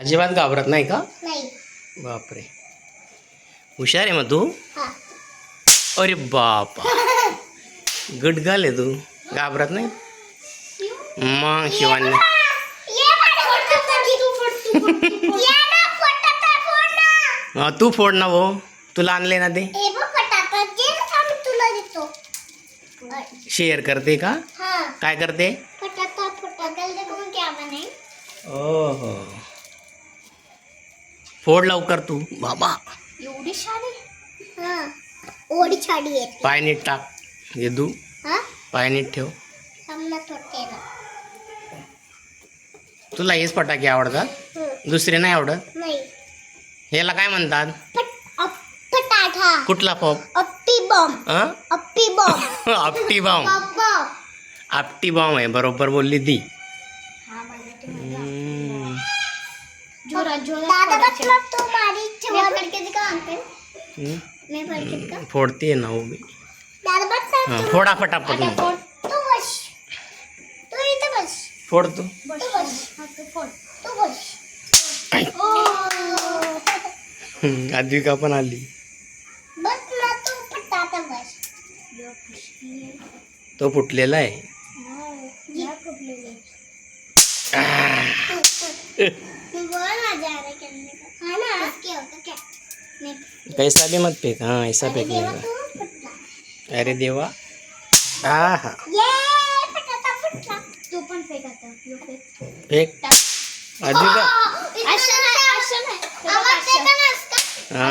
अजिबात घाबरत नाही का नाही बापरे हुशार आहे मग तू हा अरे बापा गुडगाल आहे तू घाबरत नाही मग शिवानी ये. तू फोड, तू फोड, तू फोड. ये ना, फटाफट फोड ना. हा, तू फोड ना भाऊ तुला आणले ना ते हे बघ फटाफट. जे ना आम्ही तुला देतो. शेअर करते का हा. काय करते मैं क्या बनाई. ओहो फोड लवकर तू. बाबा. एवढी साडी? हा. आहे पाय नीट टाक. येदू हा? पाय नीट ठेव. सामना थोडके ना. तुला हेच फटाके आवडतात? हम्म. दुसरे नाही आवडत? नाही. ह्याला काय म्हणतात? पट कुठला पॉप अप्पी बॉम्ब अं? अप्पी बॉम्ब आपटी बॉम्ब आपटी बॉम्ब आहे बरोबर बोलली ती हा मला हम्म. जोरात जोरात दादा बस मग तू मारी मैं फड़के दिखा अंकल हम्म. मैं फड़के दिखा फोडते ना उभी. हा, फोडा फटाफट मग. तू बस. तू इथे बस. फोड तू. तू बस. तू फोड. तू बस. आई. ओ. हम्म, आद्विका पण आली. बस ना तू पटाटा बस. तो फुटलेला आहे. बोल ना जा रहा करने का हाँ. ना क्या होता क्या नहीं पैसा भी मत फेंक हाँ. ऐसा फेंकने का अरे देवा हा हा फेक ना असं हा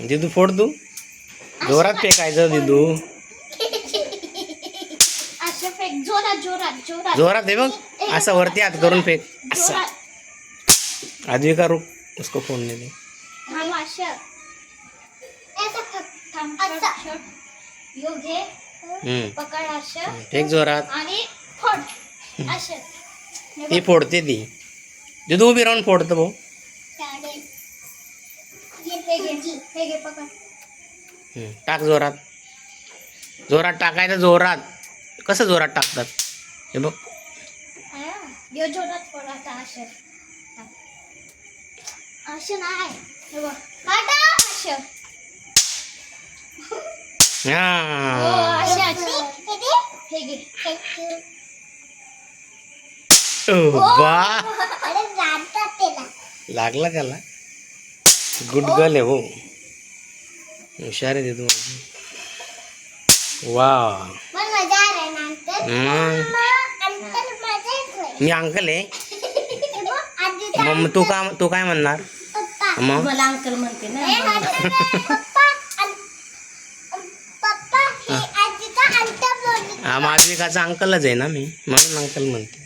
दिदू. फोड तू जोरात फेकायचं दिदू जोरात जोरात. जोरात आहे बघ. असं वरती हात करून फेक. असं. आद्विका रुक उसको फोडने दे. थांब असं ऐसा फक थांब असं यो घे हम्म. पकड असं फेक जोरात. आणि फोड. असं ती फोडते ती. दिदू उभी राहून फोडतं भाऊ. टाक जोरात. जोरात टाकायचं जोरात. कसं जोरात टाकतात? हे बघ. यो जोरात फोड आता असं असं नाही. असं हा हे लागला त्याला. गुड गर्ल आहे हो. हुशार आहे तू वा मजा आली ना अंकल मग अंकल मजा येतोय मी अंकल आहे. हे मग तू का तू काय म्हणणार? पप्पा. मग? मला अंकल म्हणते ना. हे हे हा. अंकलच आहे ना मी. म्हणून अंकल म्हणते.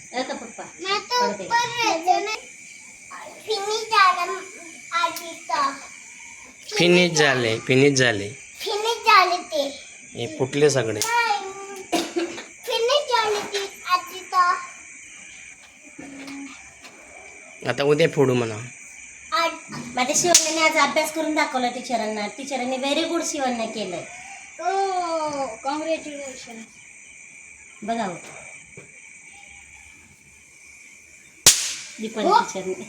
फिनिश झालं फिनिश झाले फिनिश झाले. फिनिश झाले ते. हे फुटले सगळे. आता उद्या फोडू म्हणा. आज माझ्या शिवण्याने आज अभ्यास करून दाखवला टीचरांना. टीचरांनी व्हेरी गुड शिवण्य केलंय ओ कॉंग्रॅच्युलेशन बघा हो. दीपाली हो. टीचरने.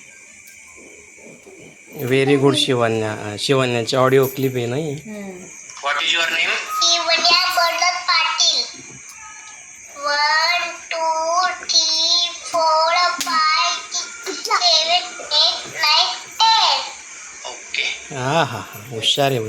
व्हेरी गुड शिवन्या शिवण्याची ऑडिओ क्लिप आहे नाही हं. What is your name Shivanya Patil. One okay हा हा हा हुशार आहे